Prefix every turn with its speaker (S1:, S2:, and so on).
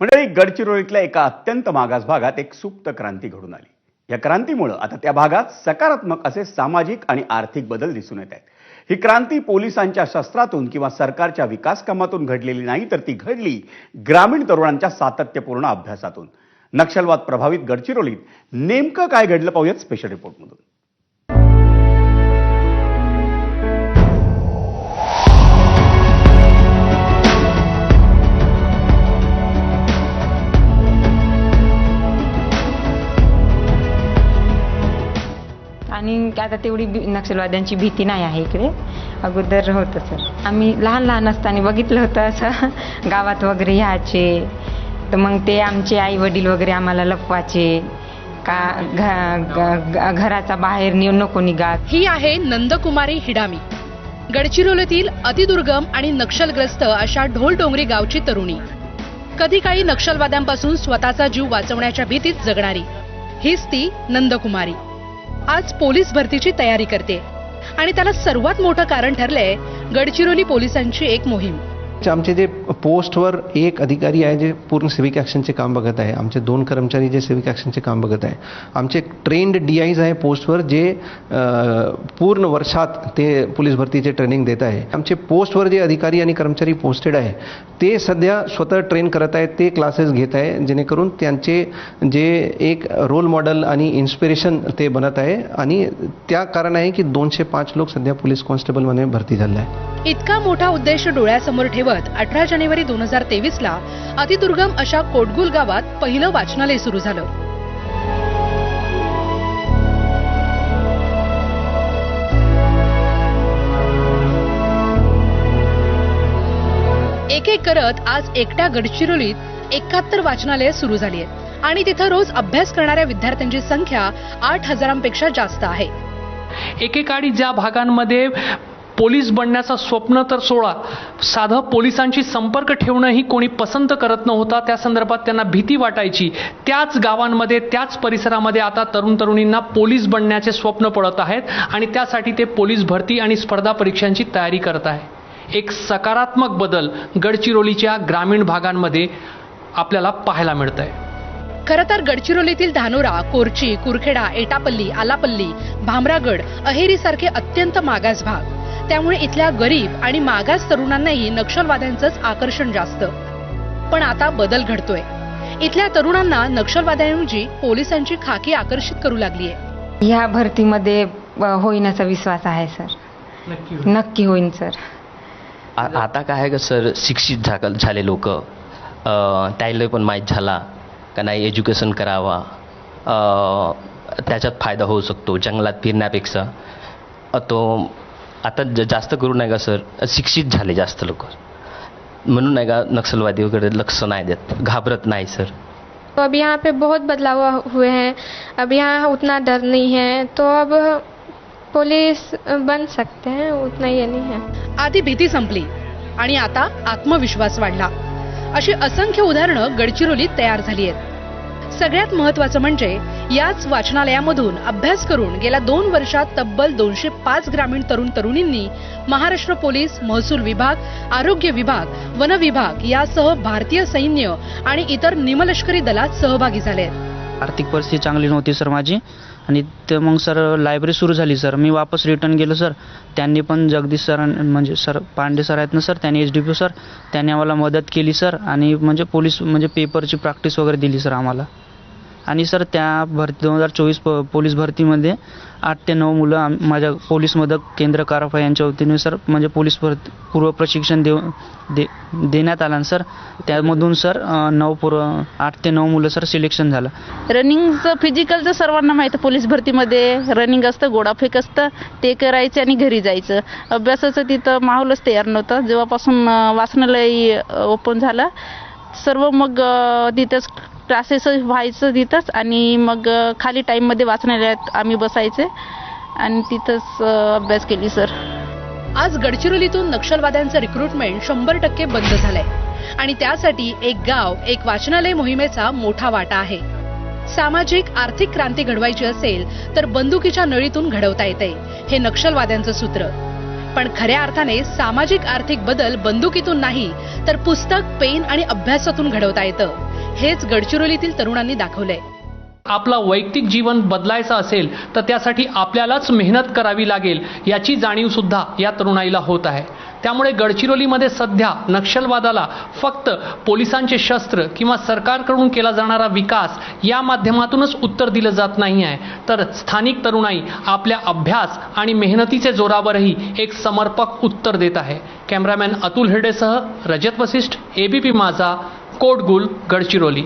S1: मंडळी गडचिरोलीतल्या एका अत्यंत मागास भागात एक सुप्त क्रांती घडून आली. या क्रांतीमुळं आता त्या भागात सकारात्मक असे सामाजिक आणि आर्थिक बदल दिसून येत आहेत. ही क्रांती पोलिसांच्या शस्त्रातून किंवा सरकारच्या विकास कामातून घडलेली नाही तर ती घडली ग्रामीण तरुणांच्या सातत्यपूर्ण अभ्यासातून. नक्षलवाद प्रभावित गडचिरोलीत नेमकं काय घडलं पाहूयात स्पेशल रिपोर्टमधून
S2: की आता तेवढी भी- नक्षलवाद्यांची भीती नाही आहे इकडे. अगोदर होतं सर. आम्ही लहान लहान असताना बघितलं होतं असं. गावात वगैरे यायचे. तर मग ते आमचे आई वडील वगैरे आम्हाला लपवायचे. का घ- ग- घराचा बाहेर नेऊ नको निघा.
S3: ही आहे नंदकुमारी हिडामी. गडचिरोलीतील अतिदुर्गम आणि नक्षलग्रस्त अशा ढोल डोंगरी गावची तरुणी. कधी काळी नक्षलवाद्यांपासून स्वतःचा जीव वाचवण्याच्या भीतीत जगणारी. हीच ती नंदकुमारी. आज पोलीस भरतीची तयारी करते. आणि त्याला सर्वात मोठं कारण ठरलंय गडचिरोली पोलिसांची एक मोहीम.
S4: आमचे जे पोस्टवर एक अधिकारी आहे जे पूर्ण सिविक ॲक्शनचे काम बघत आहे. आमचे दोन कर्मचारी जे सिविक ॲक्शनचे काम बघत आहे. आमचे ट्रेंड डी आयज आहे पोस्टवर जे पूर्ण वर्षात ते पोलीस भरतीचे ट्रेनिंग देत आहे. आमचे पोस्टवर जे अधिकारी आणि कर्मचारी पोस्टेड आहे ते सध्या स्वतः ट्रेन करत आहेत ते क्लासेस घेत आहे जेणेकरून त्यांचे जे एक रोल मॉडेल आणि इन्स्पिरेशन ते बनत आहे आणि त्या कारण आहे की दोनशे पाच लोक सध्या पोलीस कॉन्स्टेबलमध्ये भरती झाले आहे
S3: इतका मोठा उद्देश डोळ्यासमोर ठेवत अठरा जानेवारी दोन हजार तेवीस ला अतिदुर्गम अशा कोटगुल गावात पहिलं वाचनालय सुरू झालं. एक एक करत आज एकट्या गडचिरोलीत एकाहत्तर वाचनालय सुरू झाली आहेत आणि तिथं रोज अभ्यास करणाऱ्या विद्यार्थ्यांची संख्या आठ हजारांपेक्षा जास्त आहे.
S5: एकेकाळी ज्या भागांमध्ये पोलीस बनण्याचं स्वप्न तर सोळा साधं पोलिसांशी संपर्क ठेवणंही कोणी पसंत करत नव्हता. त्या संदर्भात त्यांना भीती वाटायची. त्याच गावांमध्ये त्याच परिसरामध्ये आता तरुण तरुणींना पोलीस बनण्याचे स्वप्न पडत आहेत आणि त्यासाठी ते पोलीस भरती आणि स्पर्धा परीक्षांची तयारी करत आहे. एक सकारात्मक बदल गडचिरोलीच्या ग्रामीण भागांमध्ये आपल्याला पाहायला मिळत आहे
S3: खरं तर गडचिरोलीतील धानोरा कोरची कुरखेडा एटापल्ली आलापल्ली भामरागड अहेरी सारखे अत्यंत मागास भाग. त्यामुळे इथल्या गरीब आणि मागास तरुणांनाही नक्षलवाद्यांचंच आकर्षण जास्त. पण आता बदल घडतोय. इथल्या तरुणांना नक्षलवाद्यांऐवजी पोलिसांची खाकी आकर्षित करू लागलीय.
S2: ह्या भरतीमध्ये होईन असा विश्वास आहे सर.
S5: नक्की
S2: नक्की होईन सर.
S6: आता काय आहे का सर? शिक्षित झाकल झाले लोक. त्याला पण माहीत झाला का नाही एज्युकेशन करावा. त्याच्यात फायदा होऊ शकतो जंगलात फिरण्यापेक्षा. तो आता ज- जास्त करून नाही का सर. शिक्षित झाले जास्त लोक. म्हणून नाही का नक्षलवादी वगैरे लक्ष नाही देत. घाबरत नाही सर.
S7: तो अब यहाँ पे बहुत बदलाव हुए हैं. अब यहाँ उतना डर नहीं है. तो अब पुलिस बन सकते हैं उतना ये नहीं है.
S3: आधी भीती संपली आणि आता आत्मविश्वास वाढला. अशी असंख्य उदाहरणं गडचिरोलीत तयार झाली आहेत. सगळ्यात महत्वाचं म्हणजे याच वाचनालयामधून अभ्यास करून गेल्या दोन वर्षात तब्बल दोनशे पाच ग्रामीण तरुण तरुणींनी महाराष्ट्र पोलीस महसूल विभाग आरोग्य विभाग वन विभाग यासह भारतीय सैन्य आणि इतर निमलष्करी दलात सहभागी झाले आहेत.
S8: आर्थिक परिस्थिती चांगली नव्हती सर माझी. आणि ते मग सर लायब्ररी सुरू झाली सर. मी वापस रिटर्न गेलो सर. त्यांनी पण जगदीश सर म्हणजे सर पांडे सर आहेत ना सर त्यांनी एच डी पी सर. त्यांनी आम्हाला मदत केली सर. आणि म्हणजे पोलीस म्हणजे पेपरची प्रॅक्टिस वगैरे दिली सर आम्हाला. आणि सर त्या भरती दोन हजार चोवीस प पोलीस भरतीमध्ये आठ ते नऊ मुलं आम- माझ्या पोलीस मदत केंद्र कारफा यांच्या वतीने सर म्हणजे पोलीस भरती पूर्व प्रशिक्षण देऊ दे देण्यात आला. सर त्यामधून सर नऊ पूर्व आठ ते नऊ मुलं सर सिलेक्शन झालं.
S9: रनिंगचं फिजिकलचं सर्वांना माहीत आहे पोलीस भरतीमध्ये रनिंग असतं गोडाफेक असतं ते करायचं आणि घरी जायचं. अभ्यासाचं तिथं माहोलच तयार नव्हतं. जेव्हापासून वाचनालय ओपन झालं सर्व मग तिथंच क्लासेस व्हायचं तिथंच आणि मग खाली टाईममध्ये वाचनालयात आम्ही बसायचे. आणि तिथंच अभ्यास केली सर
S3: आज गडचिरोलीतून नक्षलवाद्यांचं रिक्रुटमेंट शंभर टक्के बंद झालंय. आणि त्यासाठी एक गाव एक वाचनालय मोहिमेचा मोठा वाटा आहे. सामाजिक आर्थिक क्रांती घडवायची असेल तर बंदुकीच्या नळीतून घडवता येते हे नक्षलवाद्यांचं सूत्र. पण खऱ्या अर्थाने सामाजिक आर्थिक बदल बंदुकीतून नाही तर पुस्तक पेन आणि अभ्यासातून घडवता येतं. हेच गडचिरोलीतील तरुणांनी दाखवलंय.
S5: आपला वैयक्तिक जीवन बदलायचं असेल तर त्यासाठी आपल्यालाच मेहनत करावी लागेल याची जाणीव सुद्धा या तरुणाईला होत आहे. त्यामुळे गडचिरोलीमध्ये सध्या नक्षलवादाला फक्त पोलिसांचे शस्त्र किंवा सरकारकडून केला जाणारा विकास या माध्यमातूनच उत्तर दिलं जात नाही आहे. तर स्थानिक तरुणाई आपल्या अभ्यास आणि मेहनतीचे जोरावरही एक समर्पक उत्तर देत आहे. कॅमेरामॅन अतुल हिरडेसह रजत वसिष्ठ एबीपी माझा कोटगुल गडचिरोली.